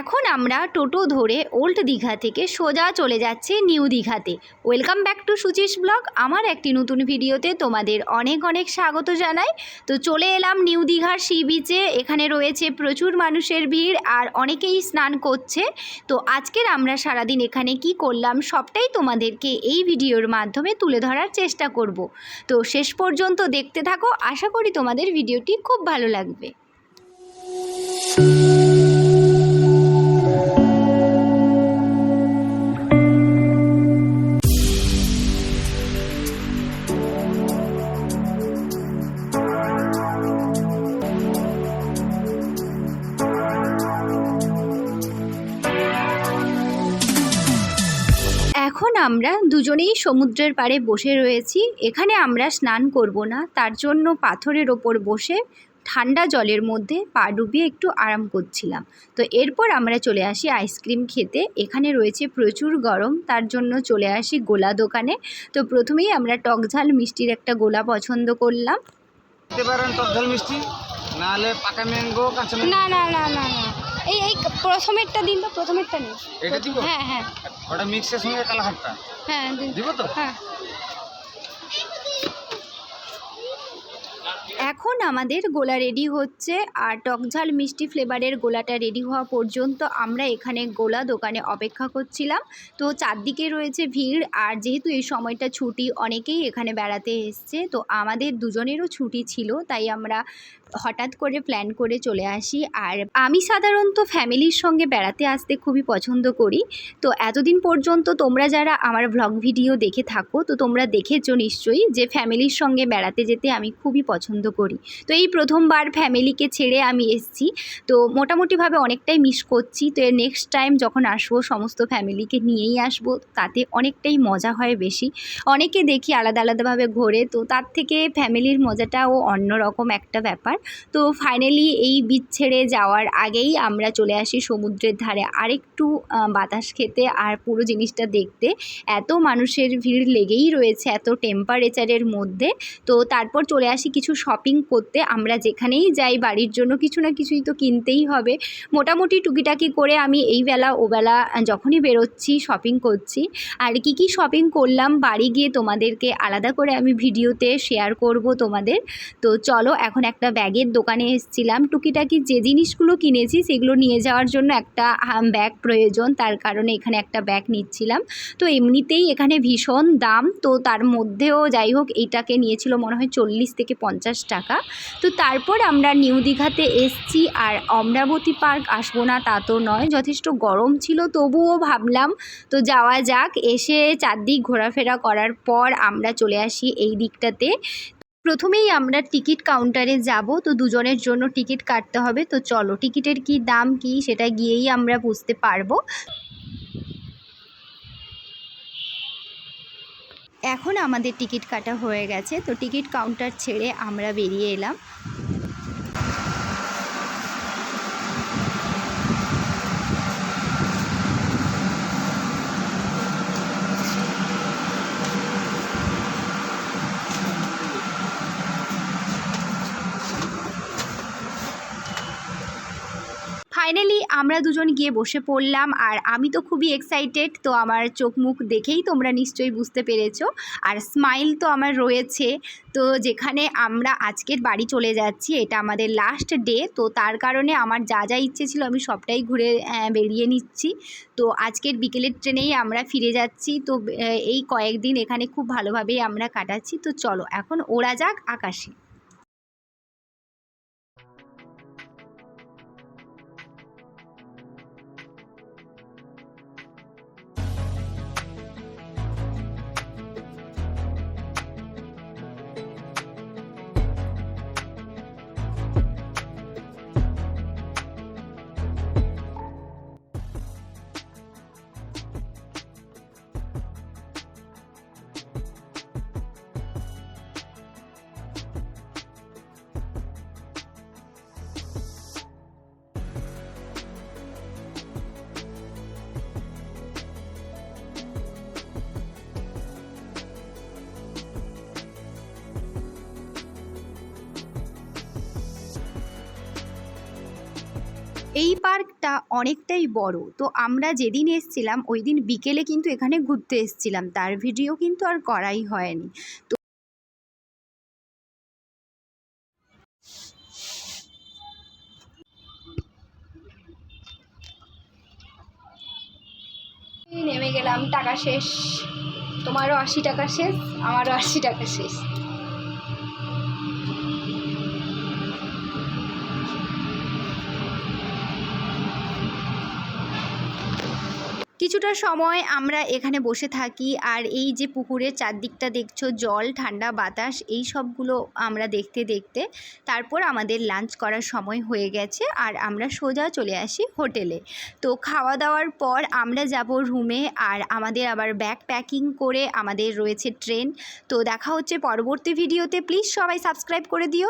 এখন আমরা টোটো ধরে ওল্ড দীঘা থেকে সোজা চলে যাচ্ছে নিউ দীঘাতে। Welcome back to Suchi's blog. আমার একটি নতুন ভিডিওতে তোমাদের অনেক অনেক স্বাগত জানাই। তো চলে এলাম নিউ দীঘার সি বিচে এখানে রয়েছে প্রচুর মানুষের ভিড় আর অনেকেই স্নান করছে। তো আজকের আমরা সারাদিন এখানে কি করলাম সবটাই তোমাদেরকে এই ভিডিওর মাধ্যমে তুলে ধরার চেষ্টা করব। তো শেষ পর্যন্ত দেখতে থাকো। আশা করি তোমাদের ভিডিওটি খুব ভালো লাগবে। এখন আমরা দুজনেই সমুদ্রের পাড়ে বসে রয়েছি। এখানে আমরা স্নান করব না। তার জন্য পাথরের ওপর বসে ঠান্ডা জলের মধ্যে পা ডুবিয়ে একটু আরাম করছিলাম। তো এরপর আমরা চলে আসি আইসক্রিম খেতে। এখানে রয়েছে প্রচুর গরম। তার জন্য চলে আসি গোলা দোকানে। তো প্রথমেই আমরা টকঝাল মিষ্টির একটা গোলা পছন্দ করলাম। পারেন টক ঝাল মিষ্টি? নাহলে পাকা ম্যাঙ্গো। না না না না না। এই এই প্রথমেরটা দিন তো প্রথমেরটা নেই এটা দিব? হ্যাঁ হ্যাঁ। ওটা মিক্সের সঙ্গে কালাহারটা? হ্যাঁ দিন। দিব তো? হ্যাঁ। এখন আমাদের গোলা রেডি হচ্ছে আর টকঝাল মিষ্টি ফ্লেভারের গোলাটা রেডি হওয়া পর্যন্ত আমরা এখানে গোলা দোকানে অপেক্ষা করছিলাম। তো চারদিকে রয়েছে ভিড় আর যেহেতু এই সময়টা ছুটি অনেকেই এখানে বেড়াতে এসছে। তো আমাদের দুজনেরও ছুটি ছিল তাই আমরা হঠাৎ করে প্ল্যান করে চলে আসি। আর আমি সাধারণত ফ্যামিলির সঙ্গে বেড়াতে আসতে খুবই পছন্দ করি। তো এতদিন পর্যন্ত তোমরা যারা আমার ব্লগ ভিডিও দেখে থাকো, তো তোমরা দেখেছ নিশ্চয়ই যে ফ্যামিলির সঙ্গে বেড়াতে যেতে আমি খুবই পছন্দ করি। তো এই প্রথমবার ফ্যামিলিকে ছেড়ে আমি এসছি। তো মোটামুটিভাবে অনেকটাই মিস করছি। তো এর নেক্সট টাইম যখন আসব, সমস্ত ফ্যামিলিকে নিয়েই আসব, তাতে অনেকটাই মজা হয় বেশি। অনেকে দেখি আলাদা আলাদাভাবে ঘোরে। তো তার থেকে ফ্যামিলির মজাটাও অন্যরকম একটা ব্যাপার। তো ফাইনালি এই বিচ ছেড়ে যাওয়ার আগেই আমরা চলে আসি সমুদ্রের ধারে। আরেকটু বাতাস খেতে আর পুরো জিনিসটা দেখতে। এত মানুষের ভিড় লেগেই রয়েছে, এত টেম্পারেচারের মধ্যে। তো তারপর চলে আসি কিছু শপিং করতে। আমরা যেখানেই যাই, বাড়ির জন্য কিছু না কিছুই তো কিনতেই হবে। মোটামুটি টুকিটাকি করে আমি এই বেলা, ও বেলা যখনই বেরোচ্ছি শপিং করছি। আর কি কি শপিং করলাম, বাড়ি গিয়ে তোমাদেরকে আলাদা করে আমি ভিডিওতে শেয়ার করব তোমাদের। তো চলো, এখন একটা ব্যাগের দোকানে এসেছিলাম। টুকিটাকি যে জিনিসগুলো কিনেছি সেগুলো নিয়ে যাওয়ার জন্য একটা ব্যাগ প্রয়োজন। তার কারণে এখানে একটা ব্যাগ নিচ্ছিলাম। তো এমনিতেই এখানে ভীষণ দাম। তো তার মধ্যেও যাই হোক এইটাকে নিয়েছিল মনে হয় চল্লিশ থেকে পঞ্চাশ টাকা। তো তারপর আমরা নিউ দীঘাতে এসছি আর অমরাবতী পার্ক আসব না তা তো নয়। যথেষ্ট গরম ছিল, তবুও ভাবলাম, তো যাওয়া যাক। এসে চারদিক ঘোরাফেরা করার পর আমরা চলে আসি এই দিকটাতে। প্রথমেই আমরা টিকিট কাউন্টারে যাব, তো দুজনের জন্য টিকিট কাটতে হবে। তো চলো, টিকিটের কি দাম কি সেটা গিয়েই আমরা বুঝতে পারব। এখন আমাদের টিকিট কাটা হয়ে গেছে, তো টিকিট কাউন্টার ছেড়ে আমরা বেরিয়ে এলাম। ফাইনালি আমরা দুজন গিয়ে বসে পড়লাম আর আমি তো খুবই এক্সাইটেড তো আমার চোখ মুখ দেখেই তোমরা নিশ্চয়ই বুঝতে পেরেছ। আর স্মাইল তো আমার রয়েছে। তো যেখানে আমরা আজকের বাড়ি চলে যাচ্ছি, এটা আমাদের লাস্ট ডে তো তার কারণে আমার যা যা ইচ্ছে ছিল আমি সবটাই ঘুরে বেরিয়ে নিচ্ছি। তো আজকের বিকেলের ট্রেনেই আমরা ফিরে যাচ্ছি। তো এই কয়েকদিন এখানে খুব ভালোভাবেই আমরা কাটাচ্ছি। তো চলো, এখন ওরা যাক আকাশে। এই পার্কটা অনেকটাই বড়। তো আমরা যেদিন এসছিলাম ওই দিন বিকেলে কিন্তু এখানে ঘুরতে এসছিলাম। তার ভিডিও কিন্তু আর করাই হয়নি। তো নেমে গেলাম, টাকা শেষ। তোমারও আশি টাকা শেষ, আমারও আশি টাকা শেষ। কিছুটা সময় আমরা এখানে বসে থাকি আর এই যে পুকুরের চারদিকটা দেখছ, জল, ঠান্ডা, বাতাস, এই সবগুলো আমরা দেখতে দেখতে তারপর আমাদের লাঞ্চ করার সময় হয়ে গেছে আর আমরা সোজা চলে আসি হোটেলে তো খাওয়া দাওয়ার পর আমরা যাব রুমে আর আমাদের আবার ব্যাগ প্যাকিং করে আমাদের রয়েছে ট্রেন তো দেখা হচ্ছে পরবর্তী ভিডিওতে প্লিজ সবাই সাবস্ক্রাইব করে দিও।